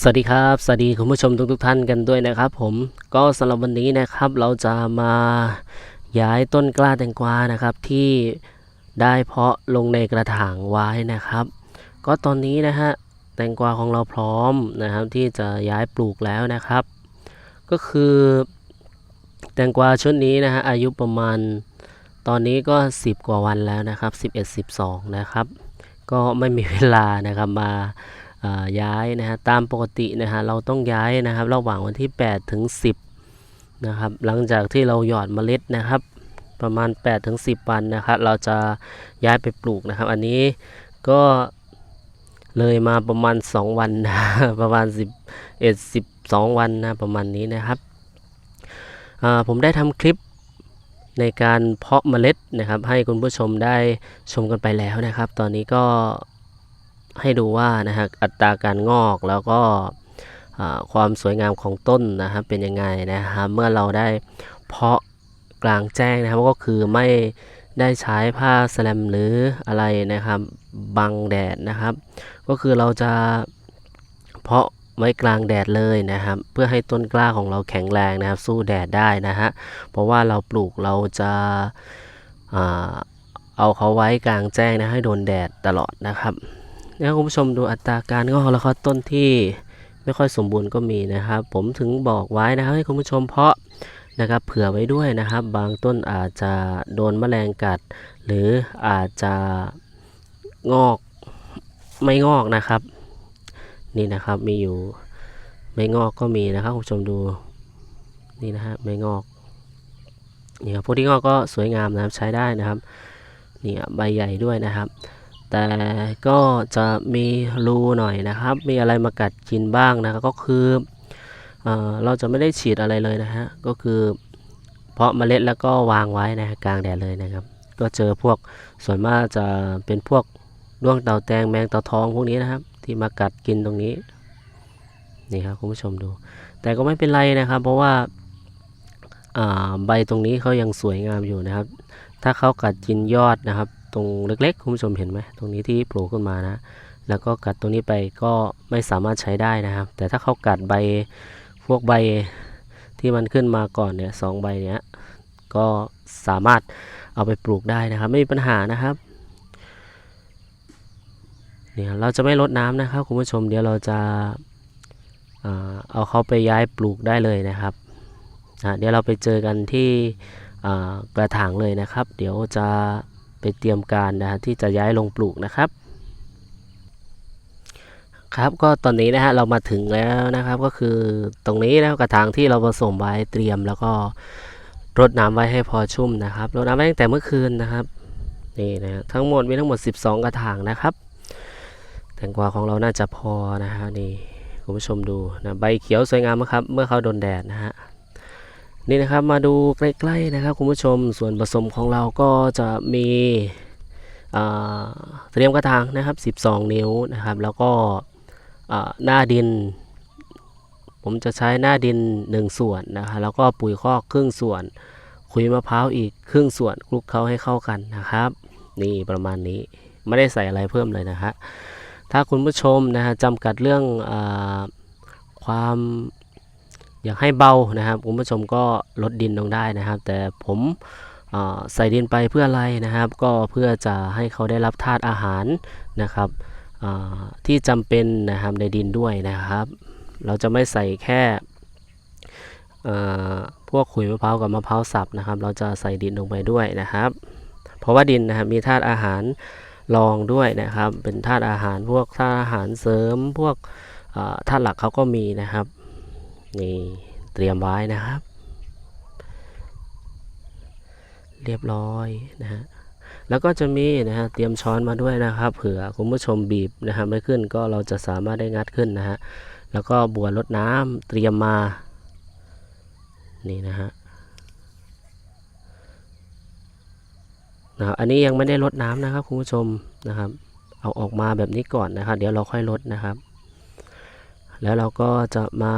สวัสดีครับ สวัสดีคุณผู้ชมทุกทุกท่านกันด้วยนะครับ ผมก็สำหรับวันนี้นะครับ เราจะมาย้ายต้นกล้าแตงกวานะครับ ที่ได้เพาะลงในกระถางไว้นะครับ ก็ตอนนี้นะฮะแตงกวาของเราพร้อมนะครับ ที่จะย้ายปลูกแล้วนะครับ ก็คือแตงกวาชุดนี้นะฮะอายุประมาณตอนนี้ก็ 10 กว่าวันแล้วนะครับ 11 12 นะครับ ก็ไม่มีเวลานะครับมา ย้ายนะฮะตามปกตินะฮะเราต้องย้ายนะครับระหว่างวันที่ 8 ถึง 10นะครับหลังจากที่เราหยอดเมล็ดนะครับ ประมาณ 8 ถึง 10 วันนะครับเราจะย้ายไปปลูกนะครับ อันนี้ก็เลยมาประมาณ 2 วันนะประมาณ 11 12 วันนะประมาณนี้นะครับผมได้ทำคลิปในการเพาะเมล็ดนะครับ ให้คุณผู้ชมได้ชมกันไปแล้วนะครับ ตอนนี้ก็ ให้ดูว่านะฮะอัตราการงอกแล้วก็ความสวยงามของต้นนะครับเป็นยังไงนะครับเมื่อเราได้เพาะกลางแจ้งนะครับก็คือไม่ได้ใช้ผ้าสแลมหรืออะไรนะครับบังแดดนะครับ ก็คือเราจะเพาะไว้กลางแดดเลยนะครับ เพื่อให้ต้นกล้าของเราแข็งแรงนะครับ สู้แดดได้นะฮะเพราะว่าเราปลูกเราจะอาเอาเขาไว้กลางแจ้งนะให้โดนแดดตลอดนะครับ นี่ยคุณผู้ชมดูอัตราการงอกแล้วก็ต้นที่ไม่ค่อยสมบูรณ์ก็มีนะครับ ผมถึงบอกไว้นะครับให้คุณผู้ชมเพาะนะครับเผื่อไว้ด้วยนะครับ บางต้นอาจจะโดนแมลงกัด หรืออาจจะงอกไม่งอกนะครับ นี่นะครับมีอยู่ไม่งอกก็มีนะครับคุณผู้ชมดูนี่นะฮะไม่งอกนี่ครับพวกที่งอกก็สวยงามนะครับใช้ได้นะครับนี่ใบใหญ่ด้วยนะครับ แต่ก็จะมีรูหน่อยนะครับ มีอะไรมากัดกินบ้างนะครับก็คือเออเราจะไม่ได้ฉีดอะไรเลยนะฮะก็คือเพาะเมล็ดแล้วก็วางไว้นะกลางแดดเลยนะครับ ก็เจอพวกส่วนมากจะเป็นพวกด้วงเต่าแตงแมงเต่าทองพวกนี้นะครับ ที่มากัดกินตรงนี้นี่ครับคุณผู้ชมดู แต่ก็ไม่เป็นไรนะครับ เพราะว่าใบตรงนี้เขายังสวยงามอยู่นะครับ ถ้าเขากัดกินยอดนะครับ ตรงเล็กๆ คุณผู้ชมเห็นไหมตรงนี้ที่โผล่ขึ้นมานะ แล้วก็กัดตรงนี้ไปก็ไม่สามารถใช้ได้นะครับ แต่ถ้าเขากัดใบพวกใบที่มันขึ้นมาก่อนเนี่ยสองใบเนี้ยก็สามารถเอาไปปลูกได้นะครับ ไม่มีปัญหานะครับเนี่ยเราจะไม่ลดน้ำนะครับคุณผู้ชมเดี๋ยวเราจะเอาเขาไปย้ายปลูกได้เลยนะครับเดี๋ยวเราไปเจอกันที่กระถางเลยนะครับ เดี๋ยวจะ ไปเตรียมการนะฮะที่จะย้ายลงปลูกนะครับ ครับก็ตอนนี้นะฮะเรามาถึงแล้วนะครับก็คือตรงนี้นะกระถางที่เราผสมไว้เตรียมแล้วก็รดน้ำไว้ให้พอชุ่มนะครับรดน้ำไว้ตั้งแต่เมื่อคืนนะครับนี่นะฮะทั้งหมดมีทั้งหมด 12 กระถางนะครับ แตงกวาของเราน่าจะพอนะฮะนี่คุณผู้ชมดูนะใบเขียวสวยงามมากครับ เมื่อเขาโดนแดดนะฮะ นี่นะครับมาดูใกล้ๆนะครับคุณผู้ชมส่วนผสมของเราก็จะมีเตรียมกระถางนะครับ 12 นิ้วนะครับ แล้วก็หน้าดิน ผมจะใช้หน้าดิน 1 ส่วนนะครับแล้วก็ปุ๋ยคอกครึ่งส่วนขุยมะพร้าวอีกครึ่งส่วนคลุกเคล้าให้เข้ากันนะครับ นี่ประมาณนี้ไม่ได้ใส่อะไรเพิ่มเลยนะฮะถ้าคุณผู้ชมนะฮะจำกัดเรื่องอความ อยากให้เบานะครับคุณผู้ชมก็ลดดินลงได้นะครับ แต่ผมใส่ดินไปเพื่ออะไรนะครับ ก็เพื่อจะให้เขาได้รับธาตุอาหารนะครับที่จำเป็นนะครับในดินด้วยนะครับ เราจะไม่ใส่แค่พวกขุยมะพร้าวกับมะพร้าวสับนะครับ เราจะใส่ดินลงไปด้วยนะครับ เพราะว่าดินนะครับมีธาตุอาหารรองด้วยนะครับ เป็นธาตุอาหารพวกธาตุอาหารเสริมพวกธาตุหลักเขาก็มีนะครับ นี่เตรียมไว้นะครับ เรียบร้อยนะฮะแล้วก็จะมีนะฮะเตรียมช้อนมาด้วยนะครับ เผื่อคุณผู้ชมบีบนะครับไม่ขึ้นก็เราจะสามารถได้งัดขึ้นนะฮะแล้วก็บัวรดน้ำเตรียมมานี่นะฮะนะอันนี้ยังไม่ได้รดน้ำนะครับคุณผู้ชมนะครับ เอาออกมาแบบนี้ก่อนนะครับ เดี๋ยวเราค่อยรดนะครับ แล้วเราก็จะมา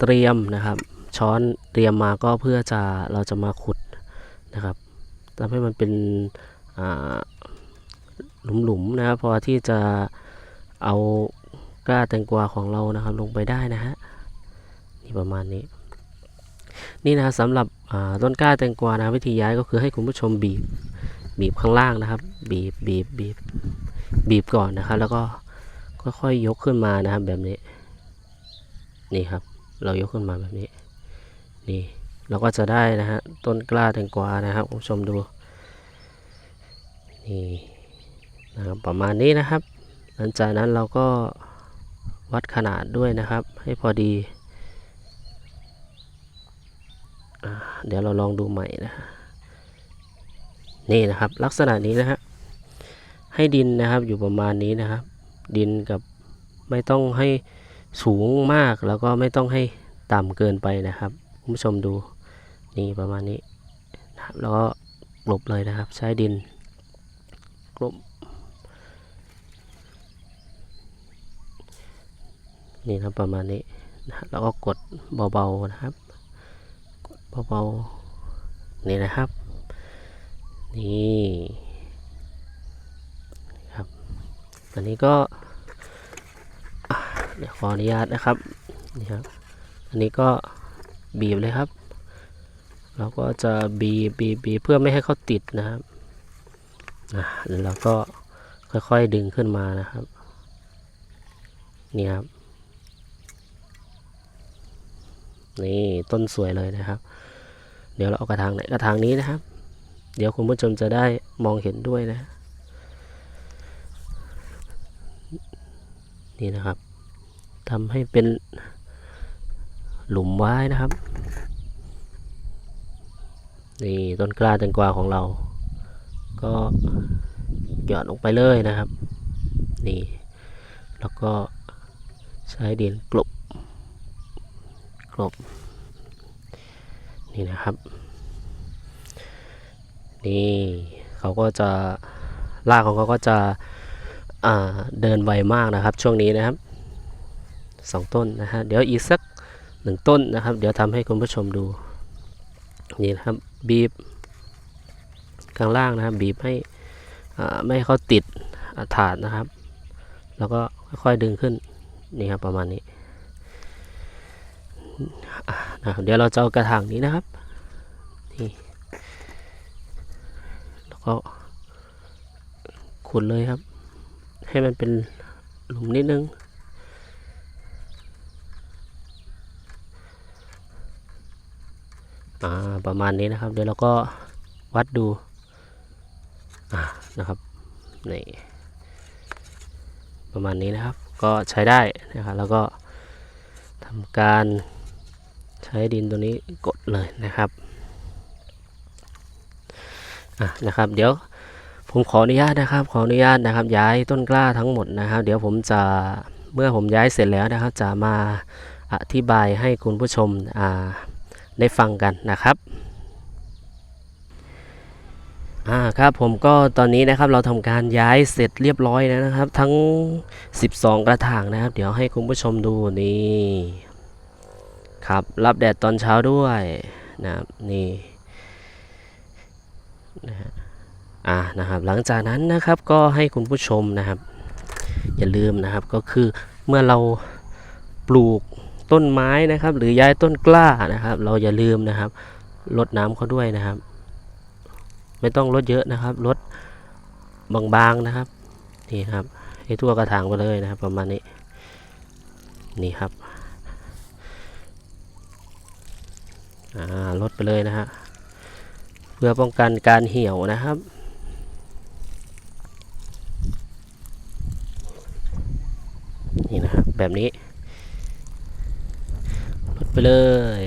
เตรียมนะครับ ช้อนเตรียมมาก็เพื่อจะเราจะมาขุดนะครับทำให้มันเป็นหลุมๆนะครับพอที่จะเอากล้าแตงกวาของเรานะครับ ลงไปได้นะฮะนี่ประมาณนี้ นี่นะสำหรับต้นกล้าแตงกวานะวิธีย้ายก็คือให้คุณผู้ชมบีบบีบข้างล่างนะครับ บีบบีบบีบบีบก่อนนะครับ แล้วก็ค่อยๆยกขึ้นมานะครับแบบนี้ นี่ครับ เรายกขึ้นมาแบบนี้ นี่เราก็จะได้นะฮะต้นกล้าแตงกวานะครับคุณผู้ชมดูนี่นะครับประมาณนี้นะครับ หลังจากนั้นเราก็วัดขนาดด้วยนะครับ ให้พอดี เดี๋ยวเราลองดูใหม่นะฮะนี่นะครับลักษณะนี้นะฮะให้ดินนะครับอยู่ประมาณนี้นะครับ ดินกับไม่ต้องให้ สูงมากแล้วก็ไม่ต้องให้ต่ำเกินไปนะครับคุณผู้ชมดูนี่ประมาณนี้นะครับแล้วก็กลบเลยนะครับ ใช้ดินกลบนี่นะประมาณนี้นะแล้วก็กดเบาๆนะครับ กดเบาๆนี่นะครับ นี่ครับอันนี้ก็ เดี๋ยวขออนุญาตนะครับนี่ครับอันนี้ก็บีบเลยครับเราก็จะบีบบีบบีบเพื่อไม่ให้เขาติดนะครับอะแล้วเราก็ค่อยๆดึงขึ้นมานะครับนี่ครับนี่ต้นสวยเลยนะครับ เดี๋ยวเราเอากระถางไหนกระถางนี้นะครับ เดี๋ยวคุณผู้ชมจะได้มองเห็นด้วยนะ นี่นะครับ ทำให้เป็นหลุมไว้นะครับ นี่ต้นกล้าแตงกวาของเรา ก็หยอดลงไปเลยนะครับ นี่ แล้วก็ใช้ดินกลบกลบ นี่นะครับ นี่เขาก็จะรากของเขาก็จะเดินไวมากนะครับ ช่วงนี้นะครับ สองต้นนะฮะเดี๋ยวอีกสักหนึ่งต้นนะครับ เดี๋ยวทำให้คุณผู้ชมดูนี่นะครับบีบข้างล่างนะครับบีบให้ไม่ให้เขาติดถาดนะครับ แล้วก็ค่อยๆดึงขึ้นนี่ครับประมาณนี้นะเดี๋ยวเราจะเอากระถางนี้นะครับนี่แล้วก็ขุดเลยครับ ให้มันเป็นหลุมนิดนึง อ่าประมาณนี้นะครับ เดี๋ยวเราก็วัดดูอ่านะครับนี่ประมาณนี้นะครับ ก็ใช้ได้นะครับแล้วก็ทำการใช้ดินตัวนี้กดเลยนะครับอะนะครับ เดี๋ยวผมขออนุญาตนะครับ ขออนุญาตนะครับ ย้ายต้นกล้าทั้งหมดนะครับ เดี๋ยวผมจะเมื่อผมย้ายเสร็จแล้วนะครับ จะมาอธิบายให้คุณผู้ชมอ่า ได้ฟังกันนะครับอ่าครับผมก็ตอนนี้นะครับเราทำการย้ายเสร็จเรียบร้อยแล้วนะครับ ทั้ง 12 กระถางนะครับ เดี๋ยวให้คุณผู้ชมดูนี่ครับรับแดดตอนเช้าด้วยนะครับนี่นะฮะอ่านะครับหลังจากนั้นนะครับก็ให้คุณผู้ชมนะครับ อย่าลืมนะครับก็คือเมื่อเราปลูก ต้นไม้นะครับ หรือย้ายต้นกล้านะครับ เราอย่าลืมนะครับลดน้ำเขาด้วยนะครับ ไม่ต้องลดเยอะนะครับลดบางๆนะครับนี่ครับให้ทั่วกระถางไปเลยนะครับ ประมาณนี้นี่ครับลดไปเลยนะฮะเพื่อป้องกันการเหี่ยวนะครับนี่นะครับแบบนี้ ไปเลย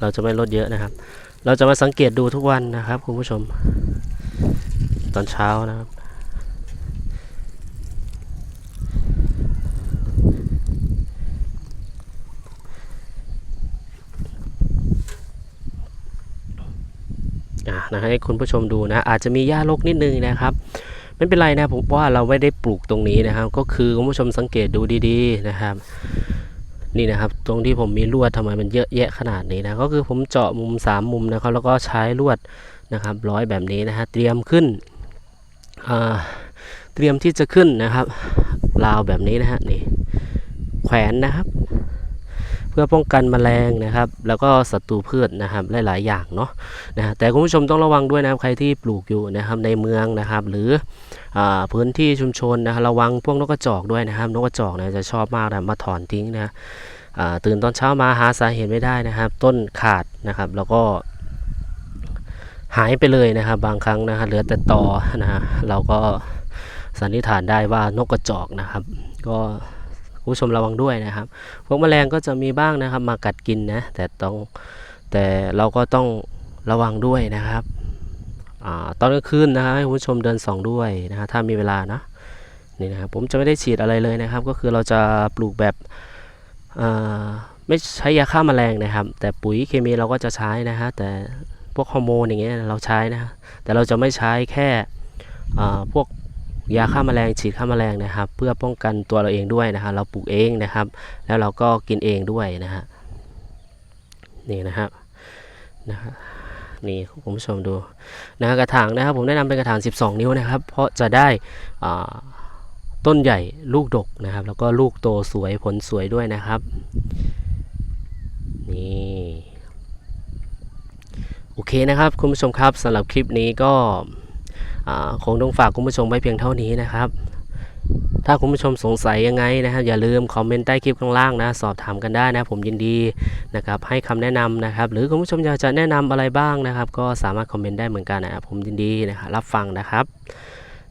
เราจะไม่ลดเยอะนะครับ เราจะมาสังเกตดูทุกวันนะครับคุณผู้ชม ตอนเช้านะครับอ่านะให้คุณผู้ชมดูนะ อาจจะมีหญ้ารกนิดนึงนะครับ ไม่เป็นไรนะผมว่าเราไม่ได้ปลูกตรงนี้นะครับ ก็คือคุณผู้ชมสังเกตดูดีๆนะครับ นี่นะครับ ตรงที่ผมมีลวดทำไมมันเยอะแยะขนาดนี้นะก็คือผมเจาะมุม 3 มุมนะครับแล้วก็ใช้ลวดนะครับร้อยแบบนี้นะฮะเตรียมขึ้นเตรียมที่จะขึ้นนะครับราวแบบนี้นะฮะนี่แขวนนะครับ เพื่อป้องกันแมลงนะครับ แล้วก็ศัตรูพืชนะครับหลาย ๆ อย่างเนาะนะแต่คุณผู้ชมต้องระวังด้วยนะครับใครที่ปลูกอยู่นะครับในเมืองนะครับ หรืออพื้นที่ชุมชนนะครับระวังพวกนกกระจอกด้วยนะครับ นกกระจอกเนี่ยจะชอบมากนะมาถอนทิ้งนะตื่นตอนเช้ามาหาสาเหตุไม่ได้นะครับ ต้นขาดนะครับแล้วก็หายไปเลยนะครับ บางครั้งนะฮะเหลือแต่ตอนะฮะเราก็สันนิษฐานได้ว่านกกระจอกนะครับ ก็ คุณผู้ชมระวังด้วยนะครับ พวกแมลงก็จะมีบ้างนะครับ มากัดกินนะ แต่ต้องแต่เราก็ต้องระวังด้วยนะครับอตอนกลางคืนนะครับให้คุณผู้ชมเดินส่องด้วยนะฮะถ้ามีเวลานะนี่นะครับผมจะไม่ได้ฉีดอะไรเลยนะครับ ก็คือเราจะปลูกแบบไม่ใช้ยาฆ่าแมลงนะครับ แต่ปุ๋ยเคมีเราก็จะใช้นะฮะแต่พวกฮอร์โมนอย่างเงี้ยเราใช้นะแต่เราจะไม่ใช้แค่พวก ยาฆ่าแมลงฉีดฆ่าแมลงนะครับ เพื่อป้องกันตัวเราเองด้วยนะฮะเราปลูกเองนะครับ แล้วเราก็กินเองด้วยนะฮะนี่นะครับนะฮะนี่คุณผู้ชมดูนะฮะกระถางนะครับผมแนะนำเป็นกระถาง 12 นิ้วนะครับ เพราะจะได้ต้นใหญ่ลูกดกนะครับ แล้วก็ลูกโตสวยผลสวยด้วยนะครับนี่โอเคนะครับ คุณผู้ชมครับสำหรับคลิปนี้ก็ คงต้องฝากคุณผู้ชมไว้เพียงเท่านี้นะครับ ถ้าคุณผู้ชมสงสัยยังไงนะครับอย่าลืมคอมเมนต์ใต้คลิปข้างล่างนะ สอบถามกันได้นะ ผมยินดีนะครับให้คำแนะนำนะครับ หรือคุณผู้ชมอยากจะแนะนำอะไรบ้างนะครับ ก็สามารถคอมเมนต์ได้เหมือนกันนะครับผมยินดีนะครับรับฟังนะครับ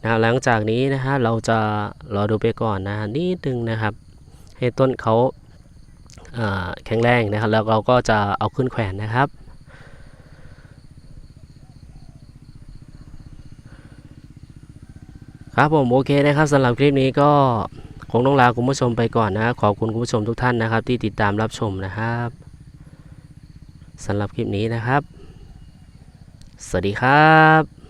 นะหลังจากนี้นะฮะเราจะรอดูไปก่อนนะนิดนึงนะครับ ให้ต้นเขาาแข็งแรงนะครับ แล้วเราก็จะเอาขึ้นแขวนนะครับ ครับผมโอเคนะครับสำหรับคลิปนี้ก็คงต้องลาคุณผู้ชมไปก่อนนะขอบคุณคุณผู้ชมทุกท่านนะครับ ที่ติดตามรับชมนะครับสำหรับคลิปนี้นะครับ สวัสดีครับ